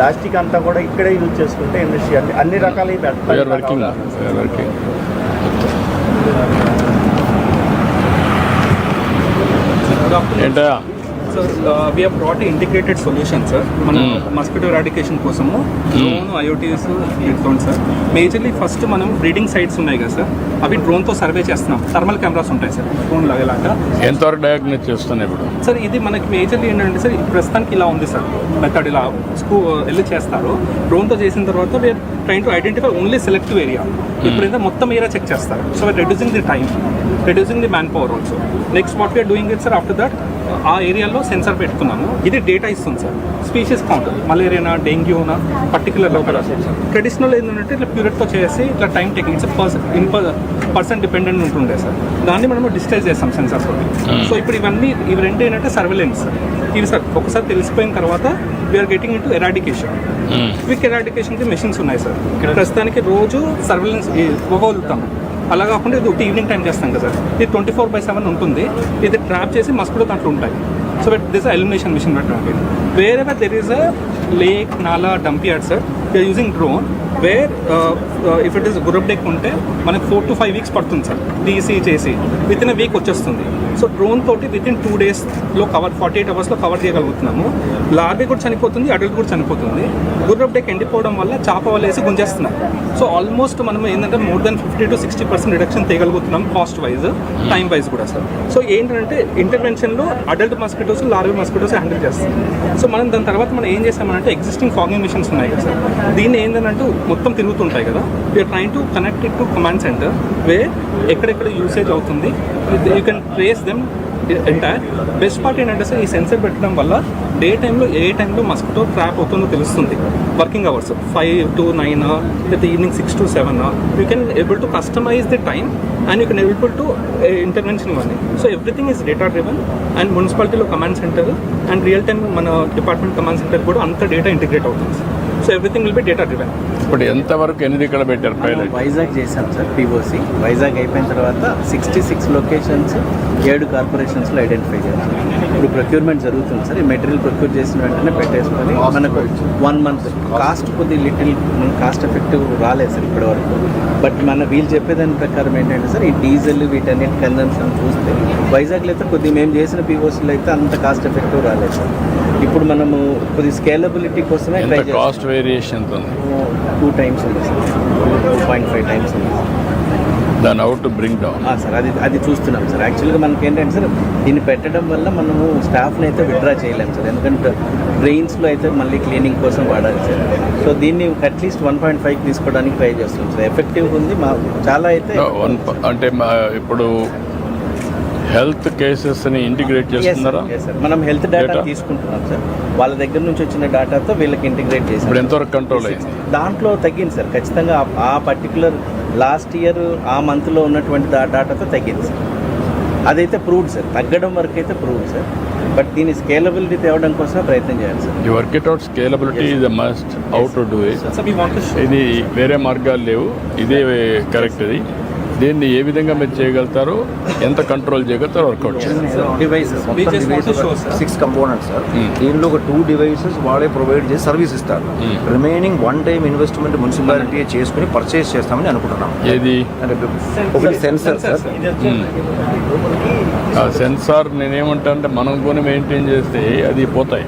Plastic అంతా కూడా ఇక్కడే యూజ్ చేసుకుంటే ఇండస్ట్రీ అన్ని అన్ని రకాల వర్కింగ్ వర్కింగ్ ఏంటా sir we have brought integrated solution sir మన మస్కిటో ఎరాడికేషన్ కోసము drone IoTs drone sir majorly first మనం బ్రీడింగ్ సైట్స్ ఉన్నాయి కదా సార్ అవి డ్రోన్తో సర్వే చేస్తున్నాం. థర్మల్ కెమెరాస్ ఉంటాయి సార్ డ్రోన్ లాగా ఎంతవరకు డయాగ్నోస్ చేస్తున్నాయి ఇప్పుడు? సార్ ఇది మనకి మేజర్లీ ఏంటంటే సార్ ప్రస్తుతానికి ఇలా ఉంది సార్ మెథడ్ ఇలా స్కూ వెళ్ళి చేస్తారు. డ్రోన్తో చేసిన తర్వాత we're trying to identify only selective area ఇప్పుడు ఏంటంటే మొత్తం ఏరియా చెక్ చేస్తారు. So reducing the time reducing the man power also next what we are doing it sir after that ఆ ఏరియాలో సెన్సార్ పెట్టుకున్నాము. ఇది డేటా ఇస్తుంది సార్. Species count. మలేరియానా డెంగ్యూనా పర్టికులర్ లోకల్ ట్రెడిషనల్ ఏంటంటే ఇట్లా ప్యూరిట్తో చేసి ఇట్లా time person in person dependent ఉంటుండే సార్. దాన్ని మనం డిజిటైజ్ చేస్తాం సెన్సార్స్ తోటి. సో ఇప్పుడు ఇవన్నీ ఇవి రెండు ఏంటంటే సర్వేలెన్స్ ఇవి సార్ ఒకసారి తెలిసిపోయిన తర్వాత we are getting in to eradication quick ఎరాడికేషన్కి machines ఉన్నాయి సార్. ప్రస్తుతానికి రోజు సర్వేలెన్స్ ఇవ్వగలుగుతాం అలా కాకుండా ఇది ఒకటి ఈవినింగ్ టైం చేస్తాం కదా సార్. ఇది ట్వంటీ ఫోర్ బై సెవెన్ ఉంటుంది. ఇది ట్రాప్ చేసి మస్కుడు దాంట్లో ఉంటాయి. So but this elimination mission పెట్టడానికి వేరే దెర్ ఈస్ అ లేక్ నాలా dump yard sir using drone where if it is group deck ఉంటే మనకి ఫోర్ టు ఫైవ్ వీక్స్ పడుతుంది సార్ డీసీ చేసి. విత్ ఇన్ వీక్ వచ్చేస్తుంది. సో డ్రోన్ తోటి within two డేస్లో కవర్ ఫార్టీ ఎయిట్ అవర్స్లో cover చేయగలుగుతున్నాము. లార్వీ కూడా చనిపోతుంది అడల్ట్ కూడా చనిపోతుంది. గుర్రప్ డెక్ ఎండిపోవడం వల్ల చాప వల్ల వేసి గుంజేస్తున్నారు. సో ఆల్మోస్ట్ మనం ఏంటంటే more than fifty to sixty percent reduction తీయగలుగుతున్నాం cost wise time wise కూడా సార్. సో ఏంటంటే ఇంటర్వెన్షన్లో adult mosquitoes larvae mosquitoes handle చేస్తాం సో మనం దాని తర్వాత మనం ఏం చేసామంటే ఎగ్జిస్టింగ్ ఫాగింగ్ మిషన్స్ ఉన్నాయి కదా సార్. దీన్ని ఏంటంటే మొత్తం తిరుగుతుంటాయి కదా. We are trying to connect it to command centre way ఎక్కడెక్కడ యూసేజ్ అవుతుంది. You can trace them entire best part ఏంటంటే సార్ ఈ సెన్సర్ పెట్టడం వల్ల డే టైంలో ఏ టైంలో మస్కిటో ట్రాప్ అవుతుందో తెలుస్తుంది. Working hours five to nine లేకపోతే evening six to seven you can able to customize the time and you can able to intervention ఇవన్నీ so everything is data driven and మున్సిపాలిటీలో command centre and real time మన department command centre కూడా అంత data integrate అవుతుంది. So everything will be data driven ఇప్పుడు ఎంతవరకు ఎన్ని ఇక్కడ పెట్టారు వైజాగ్ చేశాం సార్ పిఓసి వైజాగ్ అయిపోయిన తర్వాత సిక్స్టీ సిక్స్ లొకేషన్స్ ఏడు కార్పొరేషన్స్లో ఐడెంటిఫై చేస్తాం ఇప్పుడు ప్రొక్యూర్మెంట్ జరుగుతుంది సార్. ఈ మెటీరియల్ ప్రొక్యూర్ చేసిన వెంటనే పెట్టేసుకొని మనకు వన్ మంత్ కాస్ట్ కొద్ది లిటిల్ కాస్ట్ ఎఫెక్టివ్ రాలేదు సార్ ఇప్పటి వరకు బట్ మన వీళ్ళు చెప్పేదాని ప్రకారం ఏంటంటే సార్ ఈ డీజిల్ వీటన్నిటి కన్జంప్షన్ చూస్తే వైజాగ్లో అయితే కొద్ది మేము చేసిన పిఓసీలో అయితే అంత కాస్ట్ ఎఫెక్టివ్ రాలేదు సార్. ఇప్పుడు మనము కొద్ది స్కేలబిలిటీ కోసమే కాస్ట్ వేరియేషన్ టూ టైమ్స్ ఉంది? Sir. Two point five times ఉంది. దాని అవుట్ బ్రింగ్ డౌన్ సార్ అది అది చూస్తున్నాం సార్. యాక్చువల్గా మనకి ఏంటంటే సార్ దీన్ని పెట్టడం వల్ల మనము స్టాఫ్ని అయితే విత్డ్రా చేయలేము సార్. ఎందుకంటే డ్రైన్స్లో అయితే మళ్ళీ క్లీనింగ్ కోసం వాడాలి సార్. సో దీన్ని at least one point five తీసుకోవడానికి ట్రై చేస్తున్నాం సార్. ఎఫెక్టివ్ ఉంది మా చాలా అయితే వన్ అంటే మా- ఇప్పుడు హెల్త్ కేసెస్ని ఇంటిగ్రేట్ Yes, sir. చేస్తున్నారా. మనం హెల్త్ డేటా? తీసుకుంటున్నాం సార్. వాళ్ళ దగ్గర నుంచి వచ్చిన డేటాతో వీళ్ళకి ఇంటిగ్రేట్ చేసాం ఇప్పుడు ఎంతవరకు కంట్రోల్ అయింది? దాంట్లో తగ్గింది సార్. ఖచ్చితంగా ఆ పర్టికులర్ లాస్ట్ ఇయర్ ఆ మంత్లో ఉన్నటువంటి దా డాటాతో తగ్గింది సార్. అదైతే ప్రూవ్డ్ సార్. తగ్గడం వరకు అయితే ప్రూవ్డ్ సార్. బట్ దీని స్కేలబిలిటీ తేవడం కోసం ప్రయత్నం చేయాలి సార్. ఈ work it out scalability is must ought to do it ఇది వేరే మార్గాలు లేవు. ఇదే కరెక్ట్ ఇది దీన్ని ఏ విధంగా మీరు చేయగలుగుతారో ఎంత కంట్రోల్ చేయగలుగుతారో వర్కౌట్. సిక్స్ కంపోనెంట్స్ సార్ దీనిలో ఒక టూ డివైసెస్ వాళ్ళే ప్రొవైడ్ చేసి సర్వీస్ ఇస్తారు. Remaining one time investment municipality చేసుకుని పర్చేస్ చేస్తామని అనుకుంటున్నాం. ఏది? అంటే ఒకటి సెన్సర్ సార్ సెన్సార్ నేనేమంటా మనం కొని మెయింటైన్ చేస్తే అది పోతాయి.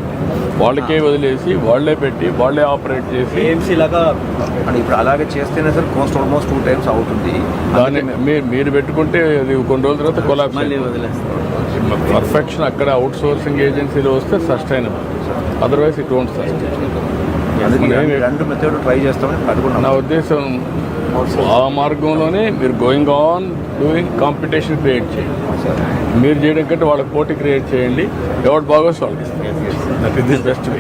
వాళ్ళకే వదిలేసి వాళ్ళే పెట్టి వాళ్ళే ఆపరేట్ చేసి ఏఎంసీ లాగా ఇప్పుడు అలాగే చేస్తేనే sir cost almost two times అవుతుంది. దాన్ని మీరు మీరు పెట్టుకుంటే అది కొన్ని రోజుల తర్వాత కొలాప్స్ పర్ఫెక్షన్ అక్కడ అవుట్ సోర్సింగ్ ఏజెన్సీలో వస్తే sustainable otherwise it won't sustain రెండు మెథడ్ ట్రై చేస్తామని నా ఉద్దేశం ఆ మార్గంలోనే మీరు going on doing competition create చేయండి. మీరు చేయడం కంటే వాళ్ళకి పోటీ క్రియేట్ చేయండి. ఎవరు బాగోస్ వాళ్ళకి that is the best way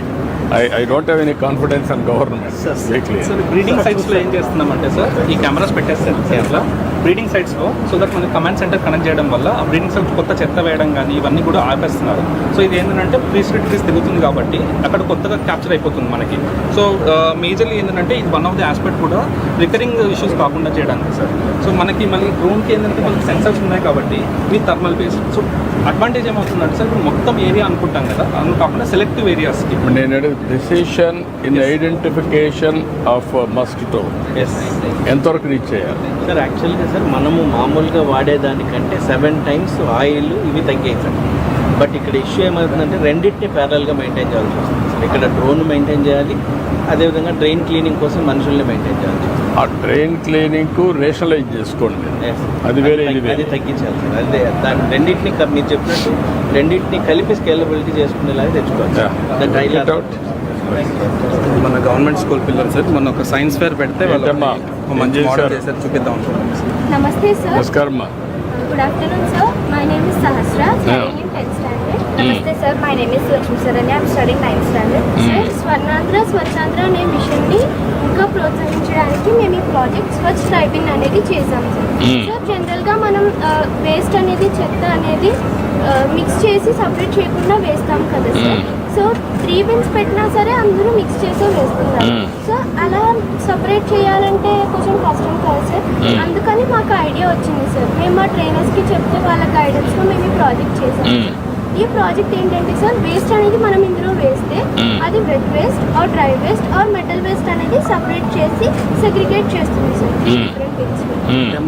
I I don't have any confidence on government breeding సైట్స్లో ఏం చేస్తున్నామంటే సార్ ఈ కెమెరాస్ పెట్టేస్తారు అట్లా? బ్రీడింగ్ సైట్స్లో సో దట్ మనకి కమాండ్ సెంటర్ కనెక్ట్ చేయడం వల్ల ఆ బ్రీడింగ్ సైట్ కొత్త చెత్త వేయడం కానీ ఇవన్నీ కూడా ఆపేస్తున్నారు. సో ఇది ఏంటంటే ప్రీస్క్రిప్టీస్ తిరుగుతుంది కాబట్టి అక్కడ కొత్తగా క్యాప్చర్ అయిపోతుంది మనకి. సో మేజర్లీ ఏంటంటే ఇది వన్ ఆఫ్ ది ఆస్పెక్ట్ కూడా రికరింగ్ ఇష్యూస్ కాకుండా చేయడానికి సార్. సో మనకి మళ్ళీ డ్రోన్కి ఏంటంటే మనకి సెన్సర్స్ ఉన్నాయి కాబట్టి with thermal based so advantage ఏమవుతుందంటే సార్ ఇప్పుడు మొత్తం ఏరియా అనుకుంటాం కదా అందులో కాకుండా సెలెక్టివ్ ఏరియాస్కి నేను precision in identification of mosquitoes ఎంతవరకు రీచ్ చేయాలి? సార్ యాక్చువల్గా సార్ మనము మామూలుగా వాడేదానికంటే సెవెన్ టైమ్స్ ఆయిల్ ఇవి తగ్గాయి సార్ బట్ ఇక్కడ ఇష్యూ ఏమవుతుందంటే రెండింటిని ప్యారల్గా మెయింటైన్ చేయాల్సి వస్తుంది సార్. ఇక్కడ డ్రోన్ మెయింటైన్ చేయాలి అదేవిధంగా డ్రైన్ క్లీనింగ్ కోసం మనుషుల్ని మెయింటైన్ చేయాల్సి వస్తుంది ఆ ట్రైన్ క్లీనింగ్ రేషనలైజ్ చేసుకోండి. అది వేరే ఇది తగ్గి- వేరే. అది తగ్గించాలి సార్. అదే దాని రెండింటిని మీరు చెప్పినట్టు రెండింటిని కలిపి స్కేలబిలిటీ చేసుకునేలాగా తెచ్చుకోవాలి. మన గవర్నమెంట్ స్కూల్ పిల్లలు సార్ మన ఒక సైన్స్ ఫేర్ పెడితే వాళ్ళు మంచి మోడల్ చేశారు? చూపిద్దాం నమస్తే సార్ నమస్కారం good afternoon sir my name is Sahasra tenth standard నమస్తే sir my name is Lakshmi sir అని I'm studying ninth standard sir Swarnandhra Swachhandhra అనే మిషన్ని ఇంకా ప్రోత్సహించడానికి మేము ఈ ప్రాజెక్ట్ స్వచ్ఛ ట్రైబింగ్ అనేది చేసాం సార్. సార్ జనరల్గా మనం వేస్ట్ అనేది చెత్త అనేది మిక్స్ చేసి సపరేట్ చేయకుండా వేస్తాం కదా సార్. సో త్రీ బిన్స్ పెట్టినా సరే అందరూ మిక్స్ చేసే వేస్తున్నారు. సో అలా సపరేట్ చేయాలంటే కొంచెం కష్టం కదా సార్ Mm. అందుకని మాకు ఐడియా వచ్చింది సార్ మేము మా ట్రైనర్స్కి చెప్తే వాళ్ళ గైడెన్స్లో మేము ఈ ప్రాజెక్ట్ చేసాం Mm. ఈ ప్రాజెక్ట్ ఏంటంటే సార్ వేస్ట్ అనేది మనం ఇందులో వేస్తే. అది wet waste or dry waste or metal waste అనేది సపరేట్ చేసి సెగ్రిగేట్ చేస్తుంది సార్. డిఫరెంట్.